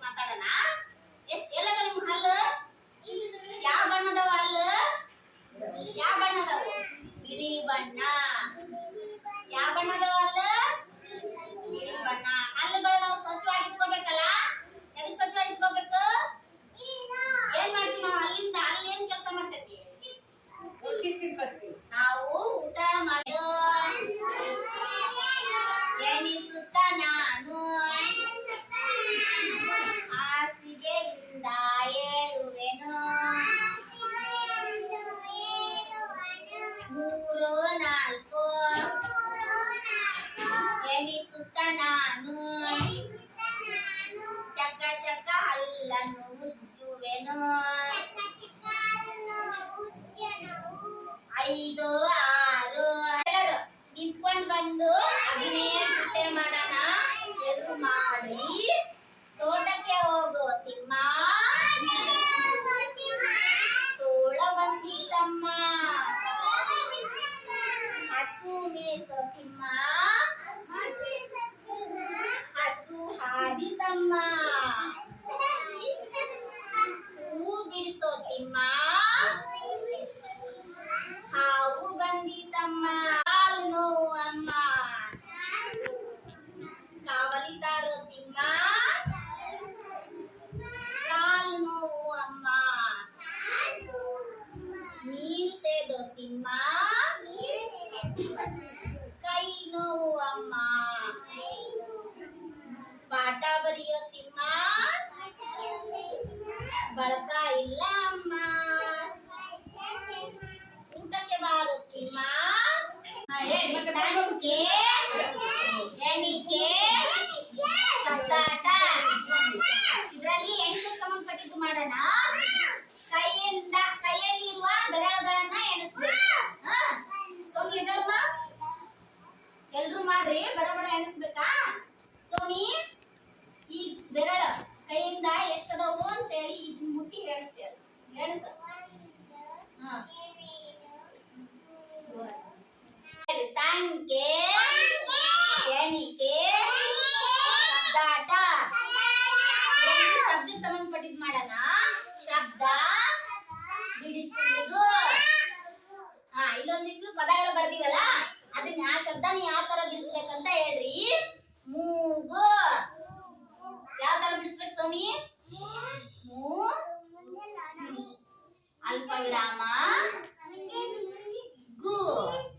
ಮಾತಾಡೋಣ? ಎಷ್ಟ್ ಎಲ್ಲದ ನಿಮ್ ಹಲ್ಲು? ಯಾವ ಬಣ್ಣದವ ಹಲ್ಲು? ಯಾವ ಬಣ್ಣದ ಬಿಳಿ ಬಣ್ಣ. ಯಾವ ಬಣ್ಣದವ ಹಲ್ಲು? ಬಿಳಿ ಬಣ್ಣ. ಹಲ್ಲುಗಳು ನಾವು ಸ್ವಚ್ಛವಾಗಿ ಇಟ್ಕೋಬೇಕಲ್ಲ? ಎದಕ್ ಸ್ವಚ್ಛವಾಗಿ ಇಟ್ಕೋಬೇಕು? ಏನ್ ಮಾಡ್ತೀವಿ ನಾವು ಅಲ್ಲಿಂದ? ಅಲ್ಲಿ ಏನ್ ಕೆಲಸ ಮಾಡ್ತೈತಿ? ಐದು, ಆರು ಎಲ್ಲರೂ ನಿಂತ್ಕೊಂಡು ಬಂದು ಅಭಿನಯ ನೃತ್ಯ ಮಾಡೋಣ. ಎಲ್ಲರೂ ಮಾಡಿ. ತೋಟಕ್ಕೆ ಹೋಗು, ತಿಮ್ಮ. ತೋಳ ಬಂದಿದ್ದಮ್ಮ ಹಸು ಮೇಸೋ ತಿಮ್ಮ. ಹಸು ಹಾದಿತಮ್ಮ ಬಿಡಿಸೋತಿಮ್ಮ ಹಾವು ಬಂದಿತಮ್ಮ ಕಾಲು ನೋವು ಅಮ್ಮ ಕಾವಲಿತಾರೋ ತಿಮ್ಮ ಕಾಲು ನೋವು ಅಮ್ಮ ನೀರು ಸೇದೋ ತಿಮ್ಮ ಬಳಕ ಇಲ್ಲ ಅಮ್ಮ. ಊಟಕ್ಕೆ ಬಾರುತ್ತಿಮ್ಮ. ಎಣಿಕೆ ಎಣಿಕೆ, ಸತ್ತಾಟ. ಇದರಲ್ಲಿ ಎಣಿಸಲು ಸಂಬಂಧಪಟ್ಟಿದ್ದು ಮಾಡೋಣ. ಕೈಯಿಂದ ಕೈಯಲ್ಲಿ ಇರುವ ಬೆರಳುಗಳನ್ನ ಎಣಿಸ್ಬೇಕು. ಸೋನಿ ಎದಲ್ವಾ ಎಲ್ಲರೂ ಮಾಡ್ರಿ, ಬಡ ಬಡ ಎಣಿಸ್ಬೇಕಾ? ಸೋನಿ, ಈ ಬೆರಳು ಕೈಯಿಂದ ಎಷ್ಟದವು? ಹೇಳಿ ಇದನ್ನ ಮುಟ್ಟಿ ಎಣಸ ಎಣಸ ಸಂಖ್ಯೆ ಎಣಿಕೆ, ಶಬ್ದಾಟ. ಶಬ್ದಕ್ಕೆ ಸಂಬಂಧಪಟ್ಟಿದ್ ಮಾಡಣ. ಶಬ್ದ ಬಿಡಿಸುವುದು. ಹಾ, ಇಲ್ಲೊಂದಿಷ್ಟು ಪದಗಳು ಬರ್ದಿವಲ್ಲ, ಅದನ್ನ ಆ ಶಬ್ದನ ಯಾವ ತರ ಬಿಡಿಸ್ಬೇಕಂತ ಹೇಳ್ರಿ. ಮೂಗು. ಯಾವ ತರ ಬಿಡಿಸ್ಬೇಕು ಸೋನಿ అల్పవిరామ good